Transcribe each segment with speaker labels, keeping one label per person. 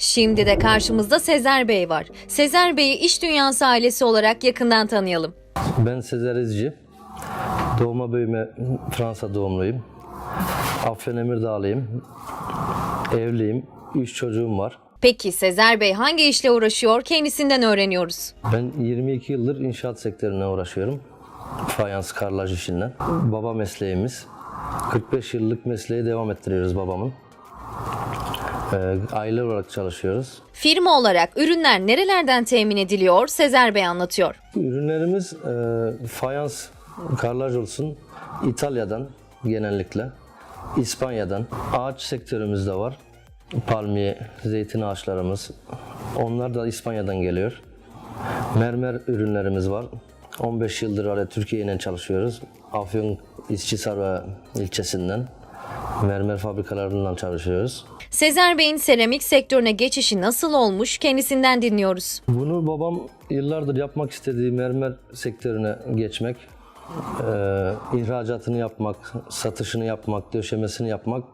Speaker 1: Şimdi de karşımızda Sezer Bey var. Sezer Bey'i iş dünyası ailesi olarak yakından tanıyalım.
Speaker 2: Ben Sezer İzci. Doğma büyüme Fransa doğumluyum. Afyon Emirdağlıyım. Evliyim. Üç çocuğum var.
Speaker 1: Peki Sezer Bey hangi işle uğraşıyor? Kendisinden öğreniyoruz.
Speaker 2: Ben 22 yıldır inşaat sektörüne uğraşıyorum. Fayans, karlaj işinden. Baba mesleğimiz. 45 yıllık mesleği devam ettiriyoruz babamın. Ee, aile olarak çalışıyoruz.
Speaker 1: Firma olarak ürünler nerelerden temin ediliyor? Sezer Bey anlatıyor.
Speaker 2: Ürünlerimiz e, fayans, karlaj olsun İtalya'dan genellikle, İspanya'dan. Ağaç sektörümüz de var. Palmiye, zeytin ağaçlarımız. Onlar da İspanya'dan geliyor. Mermer ürünlerimiz var. 15 yıldır oraya Türkiye ile çalışıyoruz. Afyon İşçisarı ilçesinden mermer fabrikalarından çalışıyoruz.
Speaker 1: Sezer Bey'in seramik sektörüne geçişi nasıl olmuş? Kendisinden dinliyoruz.
Speaker 2: Bunu babam yıllardır yapmak istediği mermer sektörüne geçmek, eee, ihracatını yapmak, satışını yapmak, döşemesini yapmak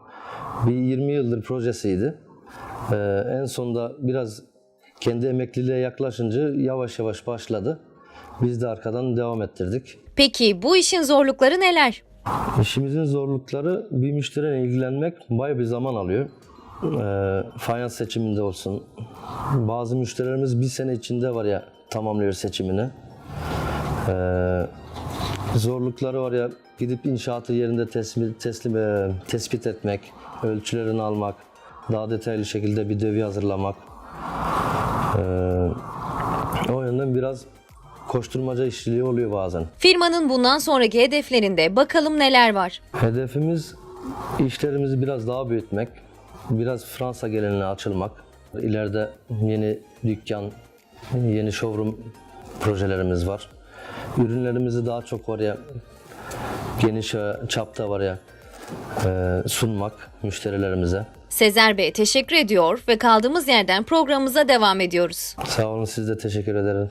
Speaker 2: bir 20 yıldır projesiydi. Eee, en sonunda biraz kendi emekliliğe yaklaşınca yavaş yavaş başladı. Biz de arkadan devam ettirdik.
Speaker 1: Peki bu işin zorlukları neler?
Speaker 2: İşimizin zorlukları bir müşteriyle ilgilenmek bayağı bir zaman alıyor. Ee, fayans seçiminde olsun. Bazı müşterilerimiz bir sene içinde var ya tamamlıyor seçimini. Ee, zorlukları var ya gidip inşaatı yerinde teslim, teslim e, tespit etmek, ölçülerini almak, daha detaylı şekilde bir dövi hazırlamak. Ee, o yönden biraz koşturmaca işçiliği oluyor bazen.
Speaker 1: Firmanın bundan sonraki hedeflerinde bakalım neler var.
Speaker 2: Hedefimiz işlerimizi biraz daha büyütmek, biraz Fransa geleneğine açılmak. İleride yeni dükkan, yeni showroom projelerimiz var. Ürünlerimizi daha çok oraya geniş e, çapta var ya e, sunmak müşterilerimize.
Speaker 1: Sezer Bey teşekkür ediyor ve kaldığımız yerden programımıza devam ediyoruz.
Speaker 2: Sağ olun siz de teşekkür ederim.